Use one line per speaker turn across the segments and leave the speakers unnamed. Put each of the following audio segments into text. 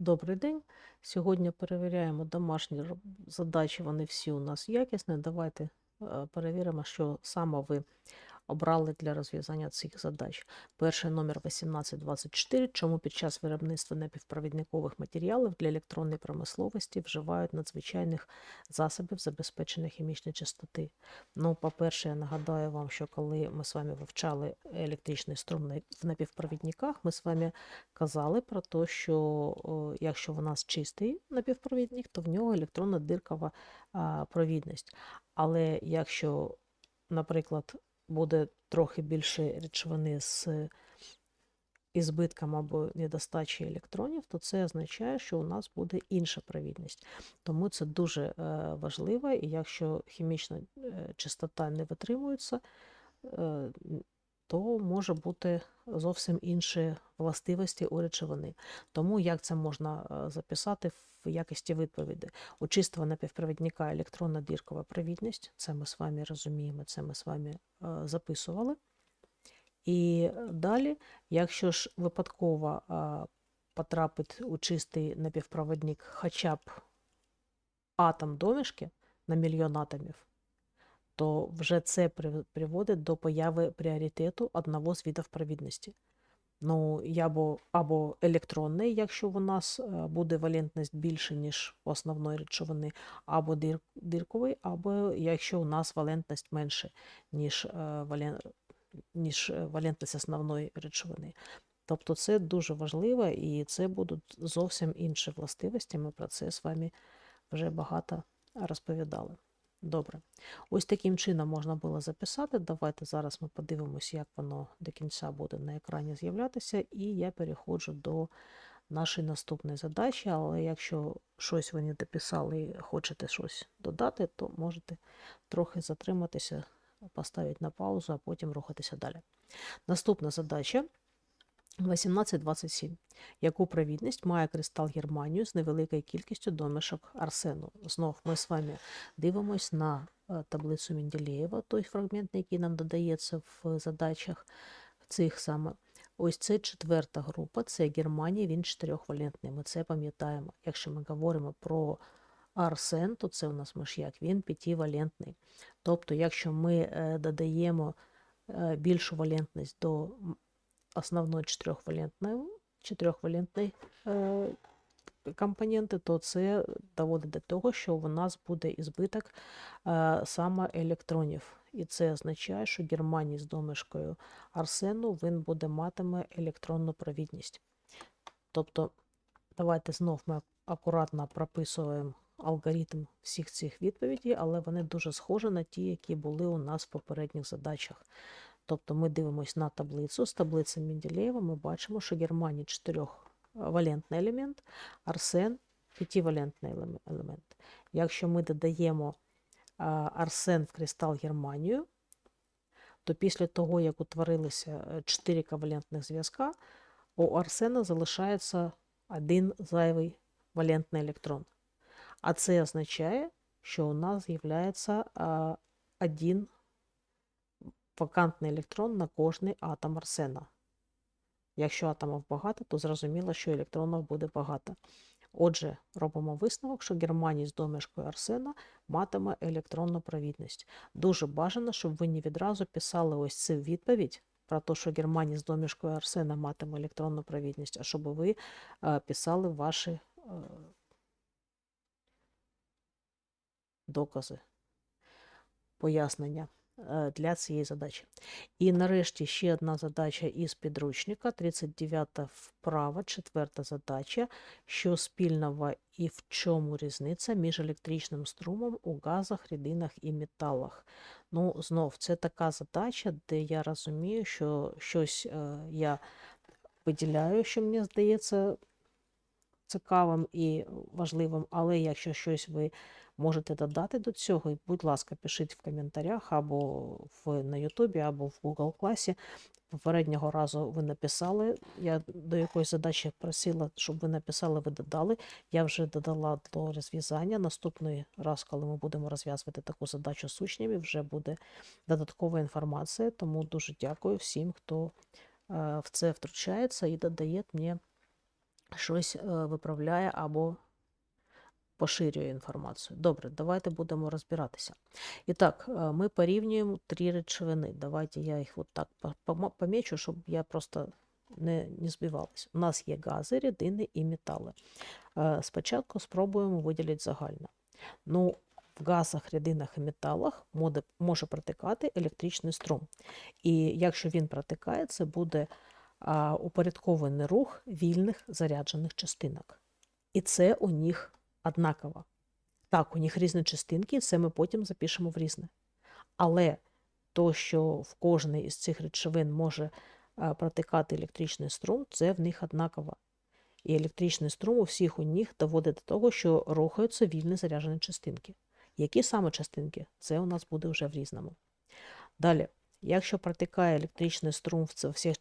Добрий день. Сьогодні перевіряємо домашні задачі. Вони всі у нас якісні. Давайте е, перевіримо, що саме ви обрали для розв'язання цих задач. Перший номер 1824. Чому під час виробництва напівпровідникових матеріалів для електронної промисловості вживають надзвичайних засобів забезпечення хімічної чистоти? Ну, по-перше, я нагадаю вам, що коли ми з вами вивчали електричний струм в напівпровідниках, ми з вами казали про те, що якщо у нас чистий напівпровідник, то в нього електронна диркова провідність. Але якщо, наприклад, буде трохи більше речовини з ізбитком або недостачі електронів, то це означає, що у нас буде інша провідність. Тому це дуже е, важливо, і якщо хімічна е, чистота не витримується, е, то може бути зовсім інші властивості у речовини. Тому як це можна е, записати в якості відповіді? У чистого напівпровідника електронна діркова провідність, це ми з вами розуміємо, це ми з вами е, записували. І далі, якщо ж випадково потрапить у чистий напівпровідник хоча б атом домішки на мільйон атомів, то вже це приводить до появи пріоритету одного з видів провідності. Ну, або, або електронний, якщо у нас е, буде валентність більше, ніж у основної речовини, або дир, дирковий, або якщо у нас валентність менше, ніж, е, вален, ніж е, валентність основної речовини. Тобто це дуже важливо, і це будуть зовсім інші властивості. Ми про це з вами вже багато розповідали. Добре. Ось таким чином можна було записати. Давайте зараз ми подивимося, як воно до кінця буде на екрані з'являтися, і я переходжу до нашої наступної задачі. Але якщо щось ви не дописали і хочете щось додати, то можете трохи затриматися, поставити на паузу, а потім рухатися далі. Наступна задача 1827. Яку провідність має кристал германію з невеликою кількістю домішок арсену? Знов ми з вами дивимось на е, таблицю Менделєєва, той фрагмент, який нам додається в задачах цих саме. Ось це четверта група, це Германія, він чотирьохвалентний. Ми це пам'ятаємо. Якщо ми говоримо про арсен, то це у нас миш'як, він п'ятивалентний. Тобто, якщо ми е, додаємо е, більшу валентність до м, основної чотирьохвалентної, чотирьохвалентної е, компоненти, то це доводить до того, що у нас буде ізбиток е, саме електронів. І це означає, що Германій з домішкою арсену він буде матиме електронну провідність. Тобто, давайте знов ми акуратно прописуємо алгоритм всіх цих відповідей, але вони дуже схожі на ті, які були у нас в попередніх задачах. Тобто ми дивимося на таблицю. З таблиці Менделєєва ми бачимо, що Германія чотирьохвалентний елемент, арсен п'ятивалентний елем- елемент. Якщо ми додаємо арсен в кристал Германію, то після того, як утворилися е, чотири ковалентних зв'язка, у арсена залишається один зайвий валентний електрон. А це означає, що у нас з'являється один вакантний електрон на кожний атом арсена. Якщо атомів багато, то зрозуміло, що електронів буде багато. Отже, робимо висновок, що Германія з домішкою арсена матиме електронну провідність. Дуже бажано, щоб ви не відразу писали ось цю відповідь про те, що Германія з домішкою арсена матиме електронну провідність, а щоб ви е, писали ваші е, докази, пояснення для цієї задачі. І нарешті ще одна задача із підручника, 39 вправа, четверта задача. Що спільного і в чому різниця між електричним струмом у газах, рідинах і металах? Ну, знов, це така задача, де я розумію, що щось е, я виділяю, що мені здається цікавим і важливим, але якщо щось ви можете додати до цього, і, будь ласка, пишіть в коментарях або в, на Ютубі, або в Google класі. Попереднього разу ви написали, я до якоїсь задачі просила, щоб ви написали, ви додали. Я вже додала до розв'язання. Наступний раз, коли ми будемо розв'язувати таку задачу з учнями, вже буде додаткова інформація. Тому дуже дякую всім, хто е, в це втручається і додає мені щось е, виправляє або поширює інформацію. Добре, давайте будемо розбиратися. І так, е, ми порівнюємо три речовини. Давайте я їх от так помічу, щоб я просто не, не збивалась. У нас є гази, рідини і метали. Е, Спочатку спробуємо виділити загально. Ну, в газах, рідинах і металах може протикати електричний струм. І якщо він протикає, це буде упорядкований рух вільних заряджених частинок. І це у них однаково. Так, у них різні частинки, і це ми потім запишемо в різне. Але то, що в кожній із цих речовин може протикати електричний струм, це в них однаково. І електричний струм у всіх у них доводить до того, що рухаються вільні заряджені частинки. Які саме частинки? Це у нас буде вже в різному. Далі, якщо протикає електричний струм в всіх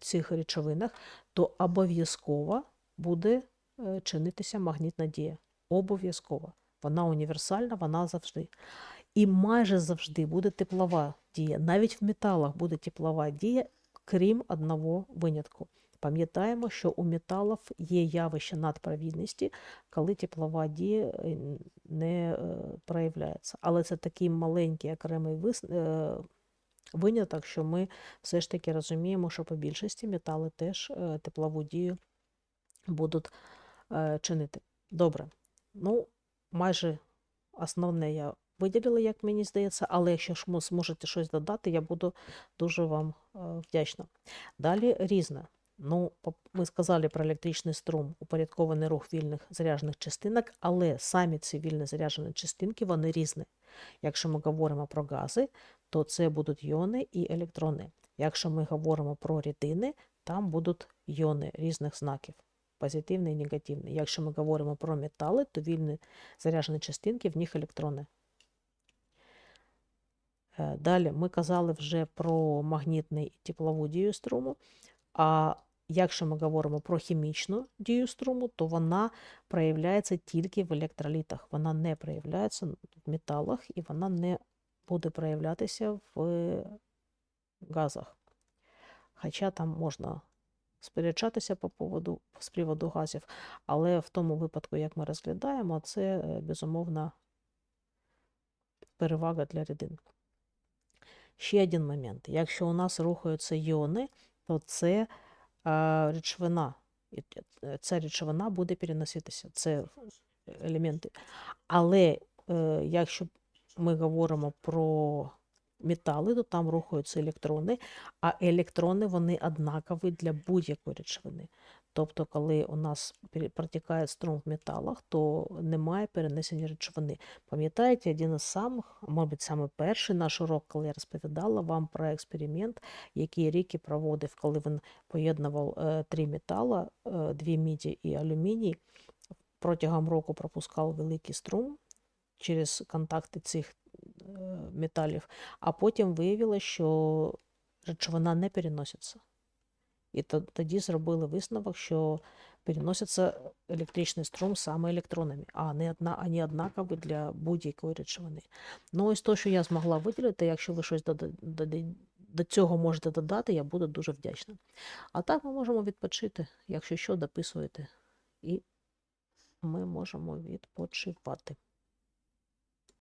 цих, речовинах, то обов'язково буде е, чинитися магнітна дія. Обов'язково. Вона універсальна, вона завжди. І майже завжди буде теплова дія. Навіть в металах буде теплова дія, крім одного винятку. Пам'ятаємо, що у металів є явище надпровідності, коли теплова дія е, не е, проявляється. Але це такий маленький окремий е, виняток, що ми все ж таки розуміємо, що по більшості метали теж теплову дію будуть чинити. Добре. Ну, майже основне я виділила, як мені здається, але якщо ж зможете щось додати, я буду дуже вам е, вдячна. Далі різне. Ну, ми сказали про електричний струм, упорядкований рух вільних заряджених частинок, але самі ці вільні заряджені частинки, вони різні. Якщо ми говоримо про гази, то це будуть йони і електрони. Якщо ми говоримо про рідини, там будуть йони різних знаків, позитивний і негативний. Якщо ми говоримо про метали, то вільні заряджені частинки, в них електрони. Е, Далі ми казали вже про магнітний і теплову дію струму. А якщо ми говоримо про хімічну дію струму, то вона проявляється тільки в електролітах. Вона не проявляється в металах і вона не буде проявлятися в газах. Хоча там можна сперечатися по поводу, з приводу газів, але в тому випадку, як ми розглядаємо, це е, безумовна перевага для рідин. Ще один момент. Якщо у нас рухаються іони, то це а, речовина. І е, ця речовина буде переноситися. Це елементи. Але е, якщо ми говоримо про метали, то там рухаються електрони, а електрони вони однакові для будь-якої речовини. Тобто, коли у нас протікає струм в металах, то немає перенесення речовини. Пам'ятаєте, один із самих, мабуть, саме перший наш урок, коли я розповідала вам про експеримент, який Рікі проводив, коли він поєднував е, три метала, е, дві міді і алюміній, протягом року пропускав великий струм через контакти цих металів, а потім виявилося, що речовина не переноситься. І тоді зробили висновок, що переноситься електричний струм саме електронами, а не одна, а не однакові для будь-якої речовини. Ну, ось то, що я змогла виділити, якщо ви щось до цього можете додати, я буду дуже вдячна. А так ми можемо відпочити, якщо що, дописуєте, і ми можемо відпочивати.